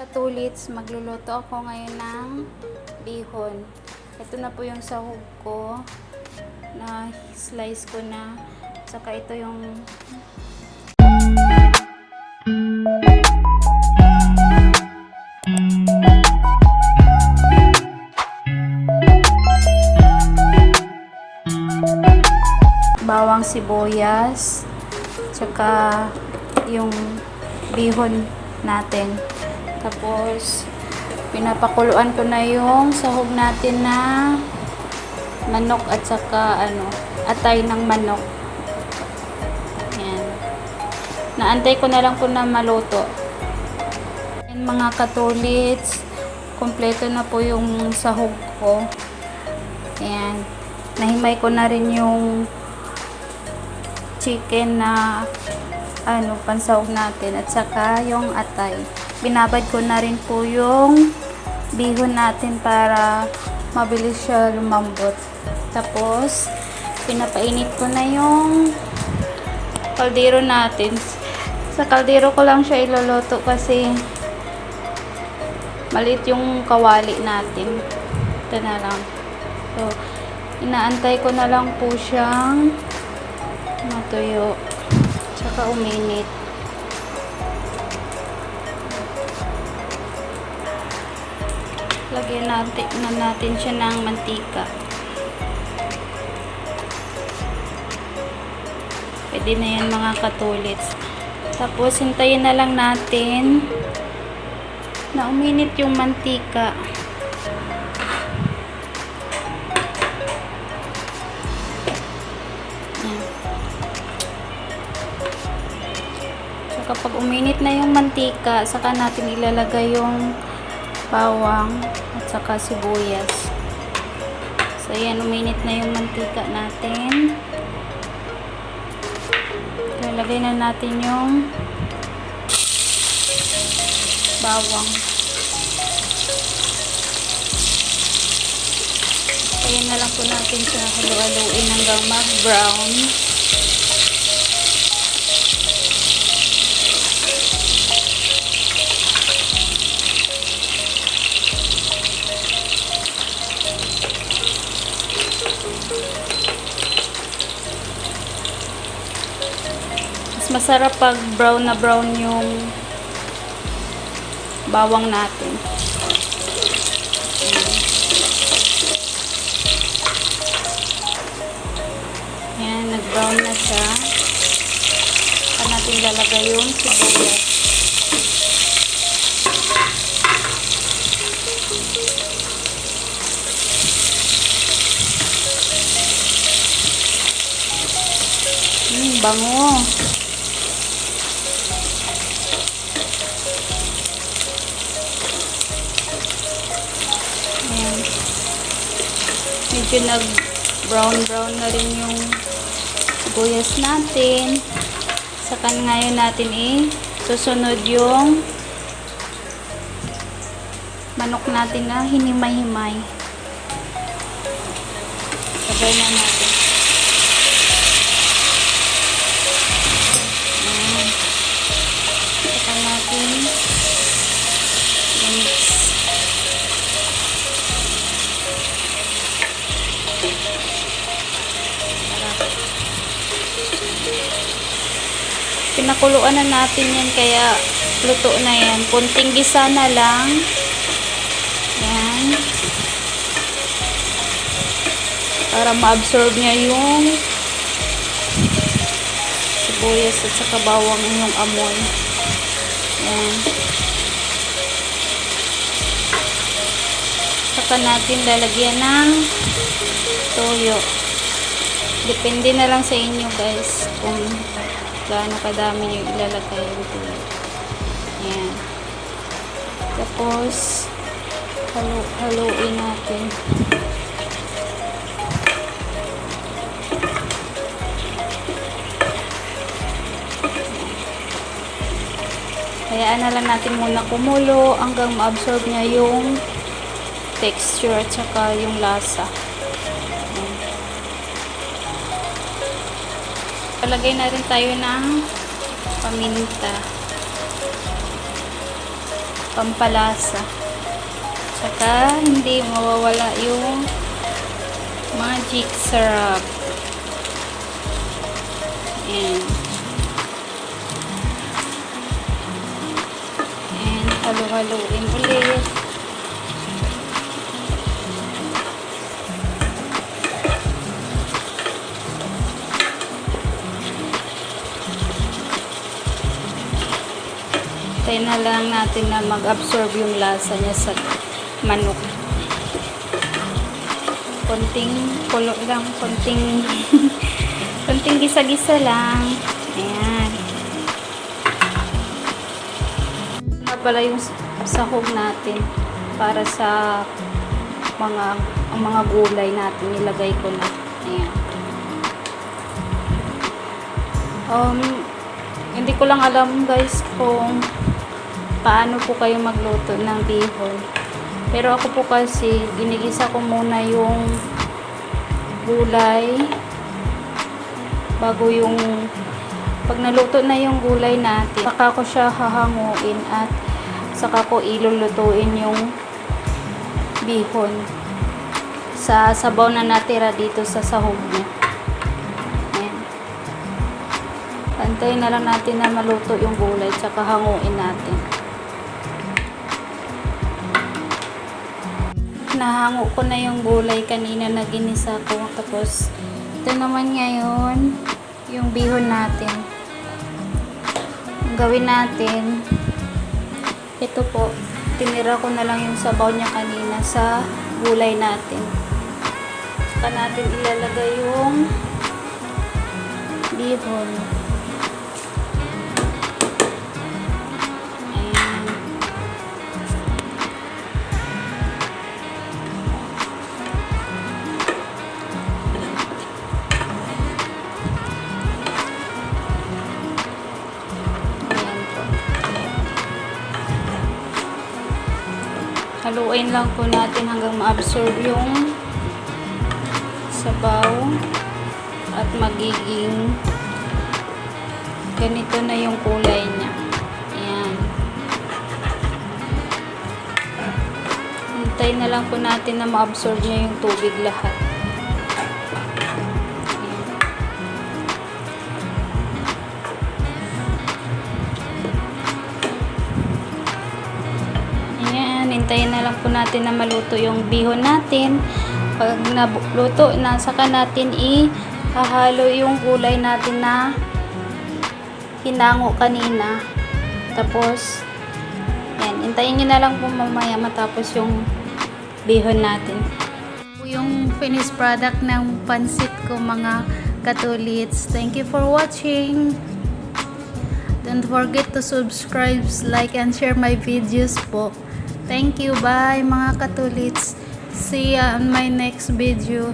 katulits, magluluto ako ngayon ng bihon. Ito na po yung sahog ko na slice ko na. Saka ito yung bawang sibuyas, tsaka yung bihon natin. Tapos, pinapakuluan ko na yung sahog natin na manok at saka ano, atay ng manok. Yan. Naantay ko na lang po na maluto. Yan mga katulits, kompleto na po yung sahog ko. Ayan. Nahimay ko na rin yung chicken na ano, pansahog natin at saka yung atay. Binabad ko na rin po yung bihon natin para mabilis siya lumambot. Tapos, pinapainit ko na yung kaldero natin. Sa kaldero ko lang siya iloloto kasi maliit yung kawali natin. Ito na lang. So, inaantay ko na lang po siyang matuyo. Tsaka uminit. Lagyan natin, na natin siya ng mantika. Pwede na yan mga katulits. Tapos, hintayin na lang natin na uminit yung mantika. Kapag uminit na yung mantika, saka natin ilalagay yung bawang at saka sibuyas. So, yan, uminit na yung mantika natin. Ilalagay na natin yung bawang. Ayan na lang po natin siya halu-haluin hanggang mag-brown. Mas masarap pag brown na brown yung bawang natin. Yan, nag-brown na siya. Saka natin lalagay yung sibuyas. Hmm, bango. Medyo nag brown brown na rin yung sibuyas natin. Saka ngayon natin eh, susunod yung manok natin na hinimay-himay. Sabay na natin. Pinakuluan na natin yan kaya luto na yan. Kunting gisa na lang. Yan. Para ma-absorb niya yung sibuyas at saka bawang yung amoy. Yan. Saka natin lalagyan ng toyo. Depende na lang sa inyo guys kung gaano kadami yung ilalagay yung tuyo. Ayan. Tapos, halo, haluin natin. Hayaan na lang natin muna kumulo hanggang ma-absorb niya yung texture at saka yung lasa. Palagay na rin tayo ng paminta. pampalasa. Tsaka hindi mawawala yung magic syrup. Ayan. And halo-haloin ulit. Tayo na lang natin na mag-absorb yung lasa niya sa manok. Konting kulo lang, konting konting gisa-gisa lang. Ayan. Nga pala yung sahog natin para sa mga ang mga gulay natin nilagay ko na. Ayan. Um, hindi ko lang alam guys kung paano po kayo magluto ng bihon. Pero ako po kasi, ginigisa ko muna yung gulay bago yung pag naluto na yung gulay natin, saka ko siya hahanguin at saka ko ilulutuin yung bihon sa sabaw na natira dito sa sahog niya. Ayan. Na lang natin na maluto yung gulay tsaka hanguin natin. Nahango ko na yung gulay kanina na ginisa ko. Tapos, ito naman ngayon, yung bihon natin. Ang gawin natin, ito po, tinira ko na lang yung sabaw niya kanina sa gulay natin. Saka natin ilalagay yung bihon. Haluin lang po natin hanggang ma-absorb yung sabaw at magiging ganito na yung kulay niya. Ayan. Hintayin na lang po natin na ma-absorb niya yung tubig lahat. Hintayin na lang po natin na maluto yung bihon natin. Pag naluto na, saka natin i-hahalo yung gulay natin na hinango kanina. Tapos, yan, hintayin nyo na lang po mamaya matapos yung bihon natin. Yung finished product ng pansit ko mga katulits. Thank you for watching. Don't forget to subscribe, like, and share my videos po. Thank you. Bye mga katulits. See ya on my next video.